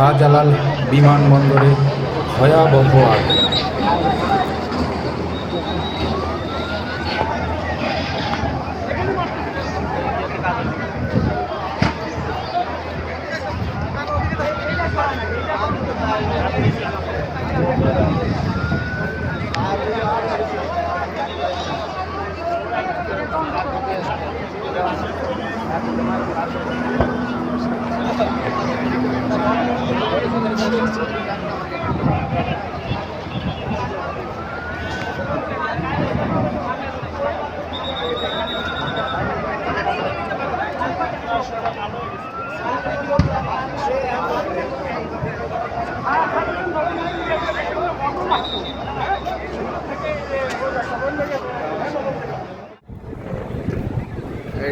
শাহজালাল বিমানবন্দরে ভয়াবহ আগুন।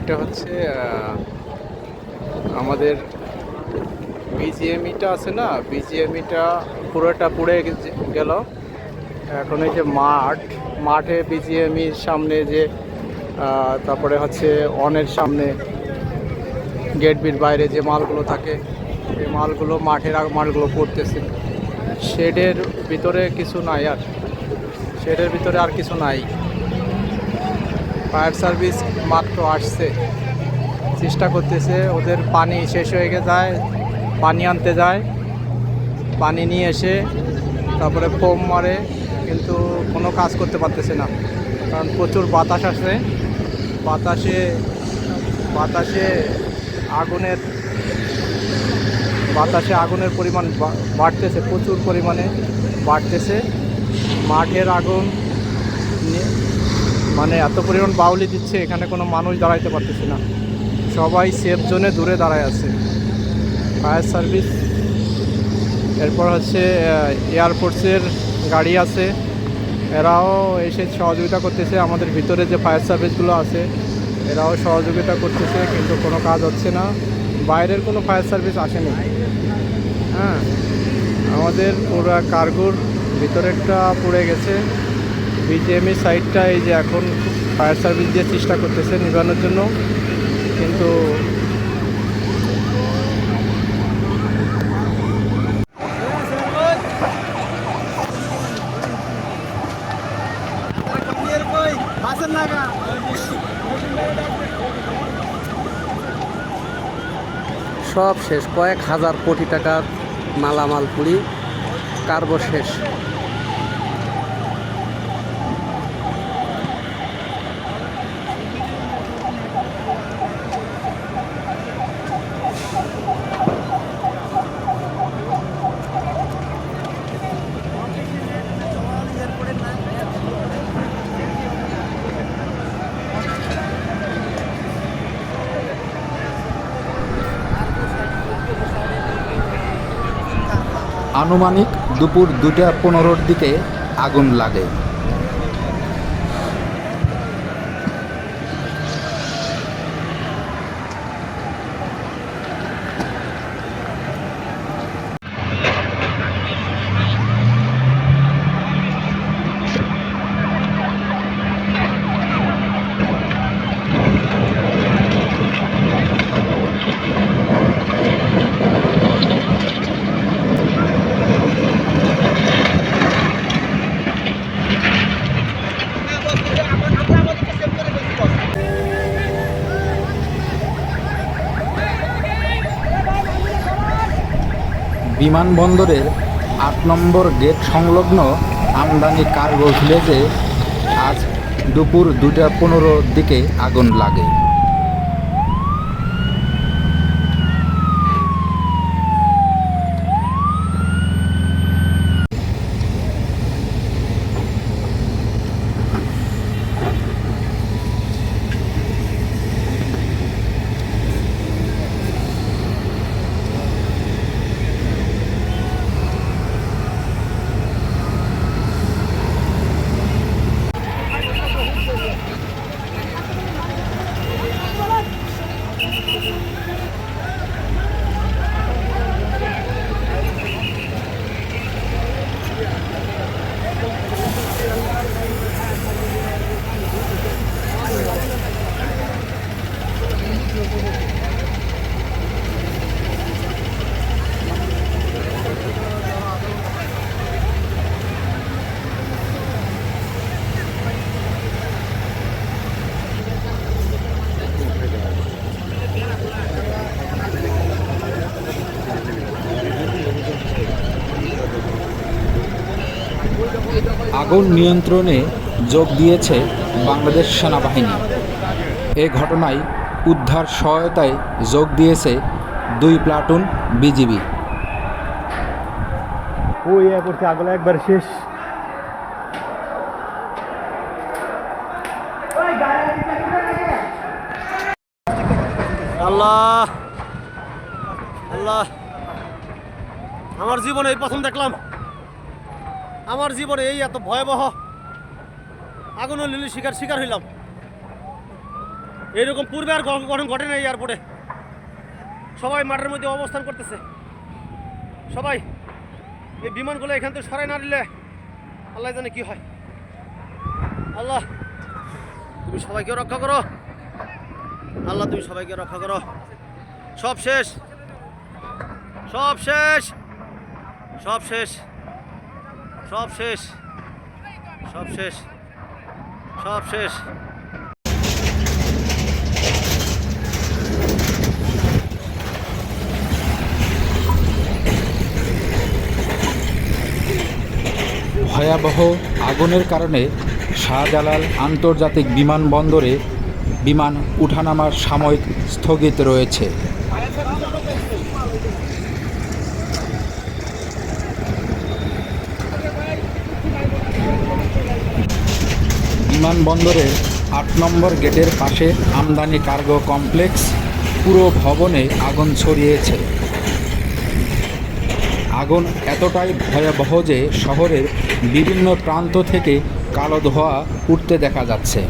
এটা হচ্ছে আমাদের বিজিএমইটা আছে না? বিজিএমইটা পুরোটা পুড়ে গেল। এখন এই যে মাঠ, মাঠে বিজিএমইর সামনে যে তারপরে হচ্ছে অনের সামনে গেট বির বাইরে যে মালগুলো থাকে, এই মালগুলো, মাঠের মালগুলো পড়তেছে। শেডের ভিতরে কিছু নাই আর। শেডের ভিতরে আর কিছু নাই। ফায়ার সার্ভিস মাত্র আসছে। চেষ্টা করতেছে, ওদের পানি শেষ হয়ে যায়, পানি আনতে যায়। পানি নিয়ে এসে তারপরে ফোম মারে, কিন্তু কোনো কাজ করতে পারতেছে না। কারণ প্রচুর বাতাস আসে। বাতাসে বাতাসে আগুনের বাতাসে আগুনের পরিমাণ বাড়তেছে, প্রচুর পরিমাণে বাড়তেছে। মাঠের আগুন মানে এত পরিমাণ বাউলি দিচ্ছে, এখানে কোনো মানুষ দাঁড়াইতে পারতেছে না। সবাই সেফ জোনে দূরে দাঁড়ায় আছে। ফায়ার সার্ভিস এরপর হচ্ছে এয়ারফোর্সের গাড়ি আছে। এরাও এসে সহযোগিতা করতেছে। আমাদের ভিতরে যে ফায়ার সার্ভিসগুলো আছে, এরাও সহযোগিতা করতেছে, কিন্তু কোনো কাজ হচ্ছে না। বাইরের কোনো ফায়ার সার্ভিস আসেনি। হ্যাঁ আমাদের পুরো কার্গোর ভিতরেরটা পড়ে গেছে। বিজিএমই সাইডটা এই যে এখন ফায়ার সার্ভিস দিয়ে চেষ্টা করতেছে নিভানোর জন্য। কিন্তু সব শেষ। কয়েক হাজার কোটি টাকার মালামাল পুরি কার্বো শেষ। আনুমানিক দুপুর দুটা পনেরোর দিকে আগুন লাগে। বিমানবন্দরের আট নম্বর গেট সংলগ্ন আমদানি কার্গো ভিলেজে আজ দুপুর দুটা পনেরোর দিকে আগুন লাগে। আগুন নিয়ন্ত্রণে যোগ দিয়েছে বাংলাদেশ সেনাবাহিনী। এ ঘটনায় উদ্ধার সহায়তায় যোগ দিয়েছে দুই প্লাটুন বিজিবি। ওই করছে আগলা একবার শেষ। আল্লাহ! আল্লাহ! আমার জীবনে এই প্রথম দেখলাম। আমার জীবনে এই এত ভয়াবহ আগুন লিলি শিকার শিকার হইলাম। এইরকম পূর্বে আর ঘটনা ঘটে নাই এয়ারপোর্টে সবাই মাঠের মধ্যে অবস্থান করতেছে। সবাই, এই বিমানগুলো এখান থেকে সরাই না দিলে আল্লাহ জানে কি হয়। আল্লাহ, তুমি সবাইকে রক্ষা করো। আল্লাহ, তুমি সবাইকে রক্ষা করো। সব শেষ। সব শেষ। সব শেষ। সব শেষ। সব শেষ। সব শেষ। ভয়াবহ আগুনের কারণে শাহজালাল আন্তর্জাতিক বিমানবন্দরে বিমান উঠানামার সাময়িক স্থগিত রয়েছে। বিমানবন্দরের আট নম্বর গেটের পাশে আমদানি কার্গো কমপ্লেক্স পুরো ভবনে আগুন ছড়িয়েছে। আগুন এতটাই ভয়াবহ যে শহরের বিভিন্ন প্রান্ত থেকে কালো ধোয়া উঠতে দেখা যাচ্ছে।